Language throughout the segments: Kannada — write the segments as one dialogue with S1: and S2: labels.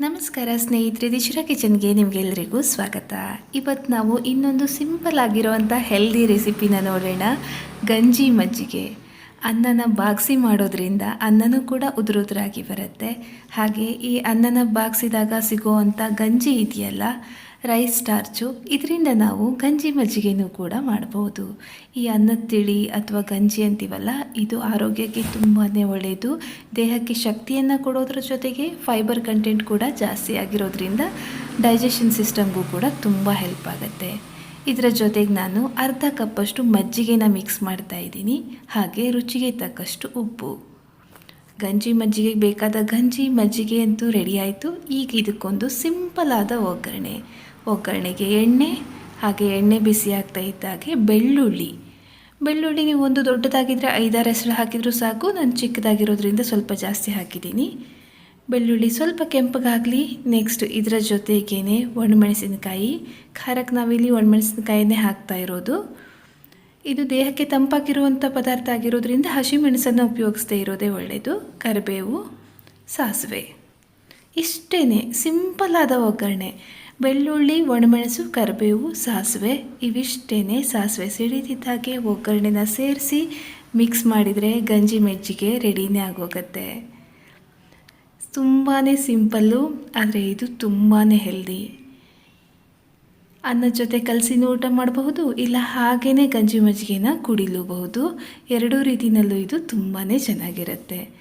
S1: ನಮಸ್ಕಾರ ಸ್ನೇಹಿತರೆ, ದಿಶಿರ ಕಿಚನ್ಗೆ ನಿಮಗೆಲ್ಲರಿಗೂ ಸ್ವಾಗತ. ಇವತ್ತು ನಾವು ಇನ್ನೊಂದು ಸಿಂಪಲ್ ಆಗಿರೋವಂಥ ಹೆಲ್ದಿ ರೆಸಿಪಿನ ನೋಡೋಣ. ಗಂಜಿ ಮಜ್ಜಿಗೆ. ಅನ್ನನ ಬಾಗಿಸಿ ಮಾಡೋದ್ರಿಂದ ಅನ್ನನೂ ಕೂಡ ಉದುರುದುರಾಗಿ ಬರುತ್ತೆ. ಹಾಗೆ ಈ ಅನ್ನನ ಬಾಗಿಸಿದಾಗ ಸಿಗೋವಂಥ ಗಂಜಿ ಇದೆಯಲ್ಲ, ರೈಸ್ ಸ್ಟಾರ್ಚು, ಇದರಿಂದ ನಾವು ಗಂಜಿ ಮಜ್ಜಿಗೆನೂ ಕೂಡ ಮಾಡ್ಬೋದು. ಈ ಅನ್ನದ ತಿಳಿ ಅಥವಾ ಗಂಜಿ ಅಂತೀವಲ್ಲ, ಇದು ಆರೋಗ್ಯಕ್ಕೆ ತುಂಬಾ ಒಳ್ಳೆಯದು. ದೇಹಕ್ಕೆ ಶಕ್ತಿಯನ್ನು ಕೊಡೋದ್ರ ಜೊತೆಗೆ ಫೈಬರ್ ಕಂಟೆಂಟ್ ಕೂಡ ಜಾಸ್ತಿ ಆಗಿರೋದ್ರಿಂದ ಡೈಜೆಷನ್ ಸಿಸ್ಟಮ್ಗೂ ಕೂಡ ತುಂಬ ಹೆಲ್ಪ್ ಆಗುತ್ತೆ. ಇದರ ಜೊತೆಗೆ ನಾನು ಅರ್ಧ ಕಪ್ಪಷ್ಟು ಮಜ್ಜಿಗೆನ ಮಿಕ್ಸ್ ಮಾಡ್ತಾ ಇದ್ದೀನಿ. ಹಾಗೆ ರುಚಿಗೆ ತಕ್ಕಷ್ಟು ಉಪ್ಪು. ಗಂಜಿ ಮಜ್ಜಿಗೆಗೆ ಬೇಕಾದ ಗಂಜಿ ಮಜ್ಜಿಗೆ ಅಂತೂ ರೆಡಿ ಆಯಿತು. ಈಗ ಇದಕ್ಕೊಂದು ಸಿಂಪಲ್ ಆದ ಒಗ್ಗರಣೆ. ಒಗ್ಗರಣೆಗೆ ಎಣ್ಣೆ, ಹಾಗೆ ಎಣ್ಣೆ ಬಿಸಿ ಆಗ್ತಾ ಇದ್ದಾಗೆ ಬೆಳ್ಳುಳ್ಳಿ. ಬೆಳ್ಳುಳ್ಳಿ ನೀವು ಒಂದು ದೊಡ್ಡದಾಗಿದ್ದರೆ ಐದಾರು ಹೆಸರು ಹಾಕಿದರೂ ಸಾಕು. ನಾನು ಚಿಕ್ಕದಾಗಿರೋದ್ರಿಂದ ಸ್ವಲ್ಪ ಜಾಸ್ತಿ ಹಾಕಿದ್ದೀನಿ. ಬೆಳ್ಳುಳ್ಳಿ ಸ್ವಲ್ಪ ಕೆಂಪಗಾಗಲಿ ನೆಕ್ಸ್ಟ್ ಇದರ ಜೊತೆಗೇನೆ ಒಣಮೆಣಸಿನಕಾಯಿ. ಖಾರಕ್ಕೆ ನಾವಿಲ್ಲಿ ಒಣಮೆಣಸಿನಕಾಯಿನೇ ಹಾಕ್ತಾ ಇರೋದು. ಇದು ದೇಹಕ್ಕೆ ತಂಪಾಗಿರುವಂಥ ಪದಾರ್ಥ ಆಗಿರೋದ್ರಿಂದ ಹಸಿಮೆಣಸನ್ನು ಉಪಯೋಗಿಸದೇ ಇರೋದೇ ಒಳ್ಳೆಯದು ಕರಿಬೇವು, ಸಾಸಿವೆ. ಇಷ್ಟೇ ಸಿಂಪಲ್ ಆದ ಒಗ್ಗರಣೆ. ಬೆಳ್ಳುಳ್ಳಿ, ಒಣಮೆಣಸು, ಕರಿಬೇವು, ಸಾಸಿವೆ ಇವಿಷ್ಟೇ ಸಾಸಿವೆ ಸಿಡಿದಿದ್ದಾಗೆ ಒಗ್ಗರಣೆನ ಸೇರಿಸಿ ಮಿಕ್ಸ್ ಮಾಡಿದರೆ ಗಂಜಿ ಮೆಜ್ಜಿಗೆ ರೆಡಿನೇ ಆಗೋಗುತ್ತೆ. ತುಂಬಾ ಸಿಂಪಲ್ಲು, ಆದರೆ ಇದು ತುಂಬಾ ಹೆಲ್ದಿ. ಅನ್ನದ ಜೊತೆ ಕಲಸಿನೂ ಊಟ ಮಾಡಬಹುದು, ಇಲ್ಲ ಹಾಗೇ ಗಂಜಿ ಮಜ್ಜಿಗೆನ ಕುಡಿಲೂಬಹುದು. ಎರಡೂ ರೀತಿಯಲ್ಲೂ ಇದು ತುಂಬಾ ಚೆನ್ನಾಗಿರುತ್ತೆ.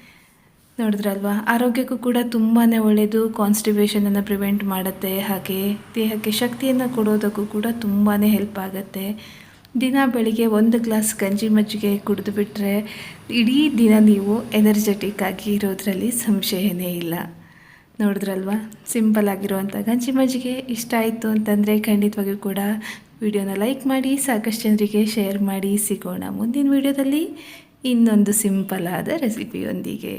S1: ನೋಡಿದ್ರಲ್ವಾ, ಆರೋಗ್ಯಕ್ಕೂ ಕೂಡ ತುಂಬಾ ಒಳ್ಳೆಯದು ಕಾನ್ಸ್ಟಿಬೇಷನನ್ನು ಪ್ರಿವೆಂಟ್ ಮಾಡುತ್ತೆ, ಹಾಗೆ ದೇಹಕ್ಕೆ ಶಕ್ತಿಯನ್ನು ಕೊಡೋದಕ್ಕೂ ಕೂಡ ತುಂಬಾ ಹೆಲ್ಪ್ ಆಗುತ್ತೆ. ದಿನ ಬೆಳಿಗ್ಗೆ ಒಂದು ಗ್ಲಾಸ್ ಗಂಜಿ ಮಜ್ಜಿಗೆ ಕುಡಿದು ಬಿಟ್ಟರೆ ಇಡೀ ದಿನ ನೀವು ಎನರ್ಜೆಟಿಕ್ ಆಗಿ ಇರೋದರಲ್ಲಿ ಸಂಶಯನೇ ಇಲ್ಲ. ನೋಡಿದ್ರಲ್ವಾ? ಸಿಂಪಲ್ ಆಗಿರುವಂಥ ಗಂಜಿ ಮಜ್ಜಿಗೆ ಇಷ್ಟ ಆಯಿತು ಅಂತಂದರೆ ಖಂಡಿತವಾಗಿಯೂ ಕೂಡ ವಿಡಿಯೋನ ಲೈಕ್ ಮಾಡಿ, ಸಾಕಷ್ಟು ಜನರಿಗೆ ಶೇರ್ ಮಾಡಿ, ಸಿಗೋಣ ಮುಂದಿನ ವಿಡಿಯೋದಲ್ಲಿ ಇನ್ನೊಂದು ಸಿಂಪಲ್ ಆದ ರೆಸಿಪಿಯೊಂದಿಗೆ